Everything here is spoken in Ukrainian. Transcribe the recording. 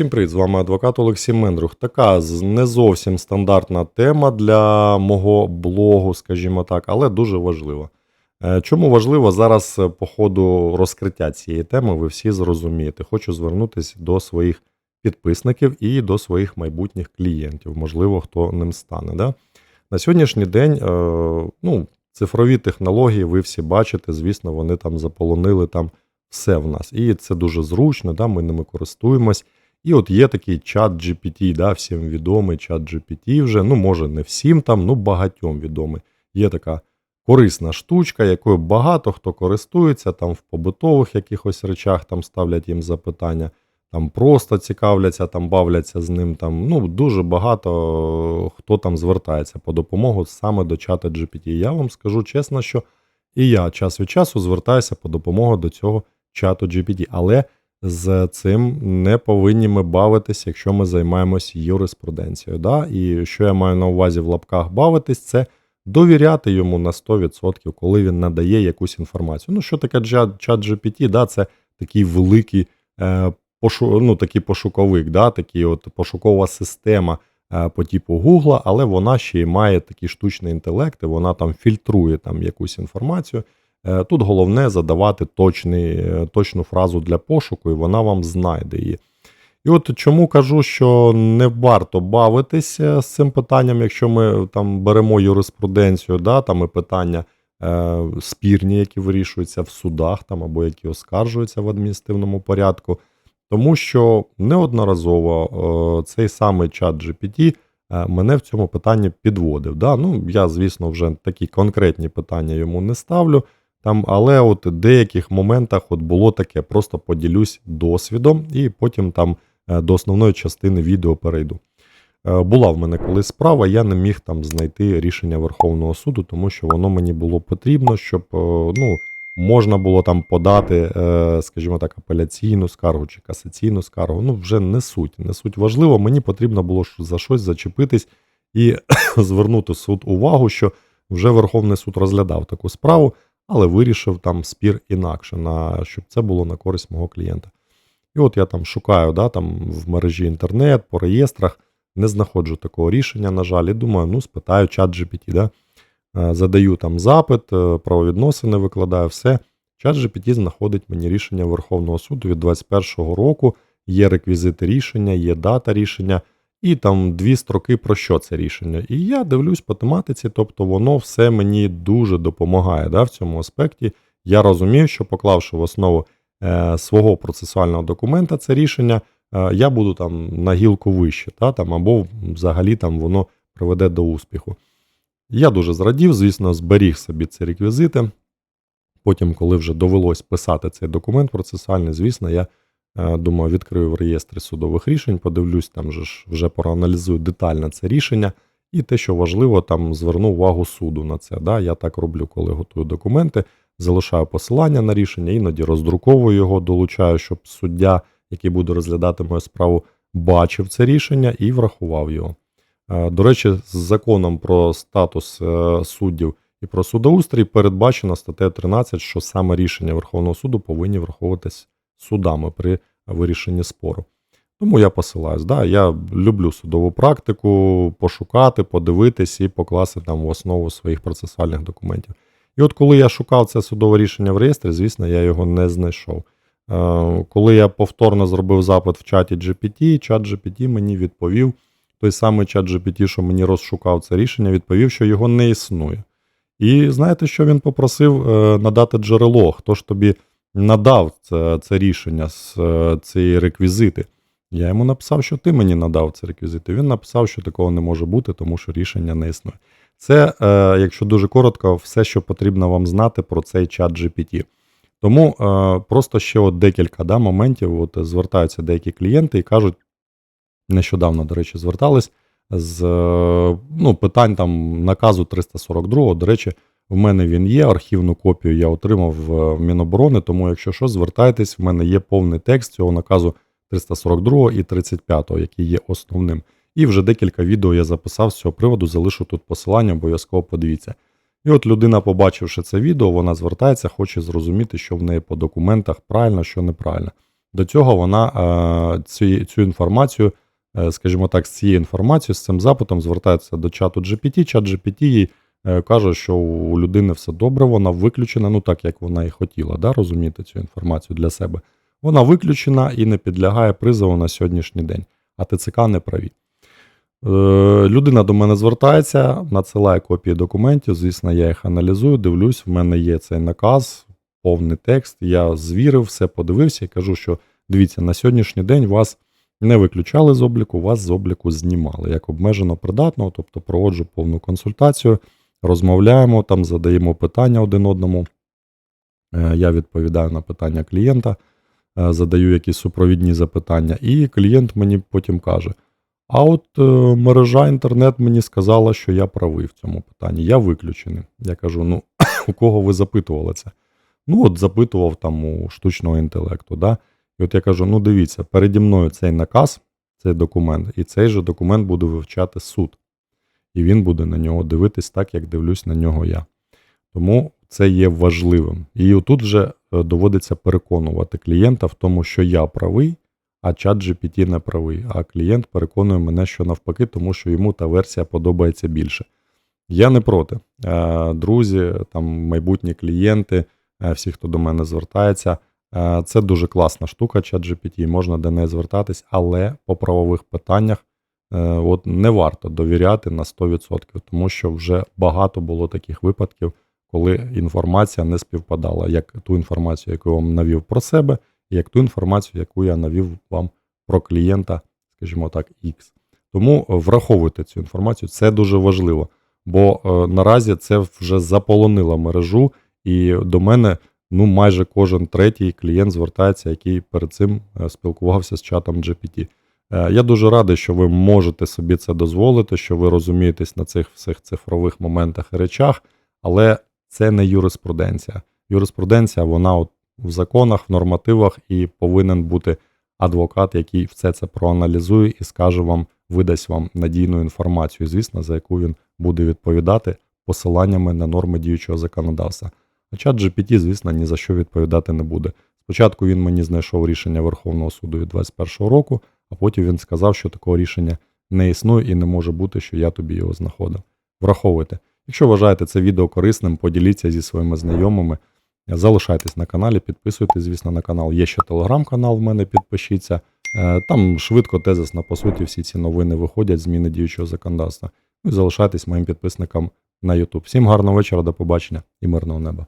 Всім привіт, з вами адвокат Олексій Мендрух. Така не зовсім стандартна тема для мого блогу, скажімо так, але дуже важлива. Е, Чому важливо зараз е, по ходу розкриття цієї теми, ви всі зрозумієте. Хочу звернутися до своїх підписників і до своїх майбутніх клієнтів, можливо, хто ним стане. Да? На сьогоднішній день е, ну, цифрові технології, ви всі бачите, звісно, вони там заполонили там все в нас. І це дуже зручно, да, ми ними користуємось. І от є такий чат GPT, да, всім відомий чат GPT вже, ну, може, не всім там, ну багатьом відомий. Є така корисна штучка, якою багато хто користується, там в побутових якихось речах там ставлять їм запитання, там просто цікавляться, там бавляться з ним. Там, ну, дуже багато е, хто там звертається по допомогу саме до чата GPT. Я вам скажу чесно, що і я час від часу звертаюся по допомогу до цього чату GPT. Але з цим не повинні ми бавитись, якщо ми займаємось юриспруденцією. Да? І що я маю на увазі в лапках бавитись, це довіряти йому на 100%, коли він надає якусь інформацію. Ну, що таке чат, GPT? Да? Це такий великий е, пошу, ну, такий пошуковик, да? такий от пошукова система е, по типу Гугла, але вона ще й має такий штучний інтелект, і вона там фільтрує там якусь інформацію. Е, Тут головне задавати точний, е, точну фразу для пошуку, і вона вам знайде її. І от чому кажу, що не варто бавитися з цим питанням, якщо ми там беремо юриспруденцію, да, там і питання е, спірні, які вирішуються в судах там, або які оскаржуються в адміністративному порядку. Тому що неодноразово е, цей самий чат GPT е, мене в цьому питанні підводив. Да? Ну, я, звісно, вже такі конкретні питання йому не ставлю. Там, але от в деяких моментах от було таке, просто поділюсь досвідом і потім там е, до основної частини відео перейду. Е, Була в мене колись справа, я не міг там знайти рішення Верховного суду, тому що воно мені було потрібно, щоб е, ну, можна було там подати, скажімо так, апеляційну скаргу чи касаційну скаргу. Ну, вже не суть. Не суть важливо. Мені потрібно було за щось зачепитись і звернути суд увагу, що вже Верховний суд розглядав таку справу але вирішив там спір інакше, на, щоб це було на користь мого клієнта. І от я там шукаю да, там в мережі інтернет, по реєстрах, не знаходжу такого рішення, на жаль, і думаю, ну, спитаю чат GPT, да? Е, задаю там запит, е, правовідносини викладаю, все. Чат GPT знаходить мені рішення Верховного суду від 2021 року, є реквізити рішення, є дата рішення, і там дві строки про що це рішення. І я дивлюсь по тематиці, тобто воно все мені дуже допомагає да, в цьому аспекті. Я розумію, що поклавши в основу е, свого процесуального документа це рішення, е, я буду там на гілку вище, та, там, або взагалі там воно приведе до успіху. Я дуже зрадів, звісно, зберіг собі ці реквізити. Потім, коли вже довелось писати цей документ процесуальний, звісно, я Думаю, відкрию в реєстрі судових рішень, подивлюсь, там же ж вже проаналізую детально це рішення. І те, що важливо, там зверну увагу суду на це. Да? Я так роблю, коли готую документи, залишаю посилання на рішення, іноді роздруковую його, долучаю, щоб суддя, який буде розглядати мою справу, бачив це рішення і врахував його. Е, До речі, з законом про статус е, суддів і про судоустрій передбачено статтею 13, що саме рішення Верховного суду повинні враховуватись судами при вирішенні спору. Тому я посилаюсь. Да, Я люблю судову практику, пошукати, подивитись і покласти там в основу своїх процесуальних документів. І от коли я шукав це судове рішення в реєстрі, звісно, я його не знайшов. Е, Коли я повторно зробив запит в чаті GPT, чат GPT мені відповів, той самий чат GPT, що мені розшукав це рішення, відповів, що його не існує. І знаєте, що він попросив е, надати джерело? Хто ж тобі надав це, це рішення з е, цієї реквізити. Я йому написав, що ти мені надав ці реквізити. Він написав, що такого не може бути, тому що рішення не існує. Це, е, якщо дуже коротко, все, що потрібно вам знати про цей чат GPT. Тому е, просто ще от декілька да, моментів. От звертаються деякі клієнти і кажуть, нещодавно, до речі, звертались з е, ну, питань там наказу 342. До речі, в мене він є, архівну копію я отримав в Міноборони, тому якщо що, звертайтесь, в мене є повний текст цього наказу 342 і 35, який є основним. І вже декілька відео я записав з цього приводу, залишу тут посилання, обов'язково подивіться. І от людина, побачивши це відео, вона звертається, хоче зрозуміти, що в неї по документах правильно, що неправильно. До цього вона е, цю, цю інформацію, е, скажімо так, з цією інформацією, з цим запитом звертається до чату GPT. Чат GPT їй е, каже, що у людини все добре, вона виключена, ну так як вона і хотіла, да, розуміти цю інформацію для себе. Вона виключена і не підлягає призову на сьогоднішній день. А ТЦК не праві. Е, людина до мене звертається, надсилає копії документів. Звісно, я їх аналізую, дивлюсь, в мене є цей наказ, повний текст. Я звірив, все подивився і кажу, що дивіться, на сьогоднішній день вас не виключали з обліку, вас з обліку знімали як обмежено придатного, тобто проводжу повну консультацію, розмовляємо, там задаємо питання один одному. Е, Я відповідаю на питання клієнта, е, задаю якісь супровідні запитання, і клієнт мені потім каже: а от е, мережа інтернет мені сказала, що я правий в цьому питанні. Я виключений. Я кажу: ну, у кого ви запитували це? Ну, от запитував там у штучного інтелекту. Да? І от я кажу: ну дивіться, переді мною цей наказ, цей документ, і цей же документ буде вивчати суд. І він буде на нього дивитись так, як дивлюсь на нього я. Тому це є важливим. І отут вже е, доводиться переконувати клієнта в тому, що я правий, а чат GPT не правий. А клієнт переконує мене, що навпаки, тому що йому та версія подобається більше. Я не проти. Е, Друзі, там майбутні клієнти, е, всі, хто до мене звертається. Це дуже класна штука, чат GPT, можна до неї звертатись, але по правових питаннях от не варто довіряти на 100%, тому що вже багато було таких випадків, коли інформація не співпадала, як ту інформацію, яку я вам навів про себе, як ту інформацію, яку я навів вам про клієнта, скажімо так, X. Тому е, враховуйте цю інформацію, це дуже важливо, бо е, наразі це вже заполонило мережу, і до мене ну майже кожен третій клієнт звертається, який перед цим е, спілкувався з чатом GPT. Е, Я дуже радий, що ви можете собі це дозволити, що ви розумієтесь на цих всіх цифрових моментах і речах, але це не юриспруденція. Юриспруденція, вона от в законах, в нормативах, і повинен бути адвокат, який все це проаналізує і скаже вам, видасть вам надійну інформацію, звісно, за яку він буде відповідати посиланнями на норми діючого законодавства. А чат GPT, звісно, ні за що відповідати не буде. Спочатку він мені знайшов рішення Верховного суду від 2021 року, а потім він сказав, що такого рішення не існує і не може бути, що я тобі його знаходив. Враховуйте. Якщо вважаєте це відео корисним, поділіться зі своїми знайомими. Залишайтесь на каналі, підписуйтесь, звісно, на канал. Є ще телеграм-канал в мене, підпишіться. Е, Там швидко тезисно, по суті, всі ці новини виходять, зміни діючого законодавства. Ну і залишайтесь моїм підписникам на YouTube. Всім гарного вечора, до побачення і мирного неба.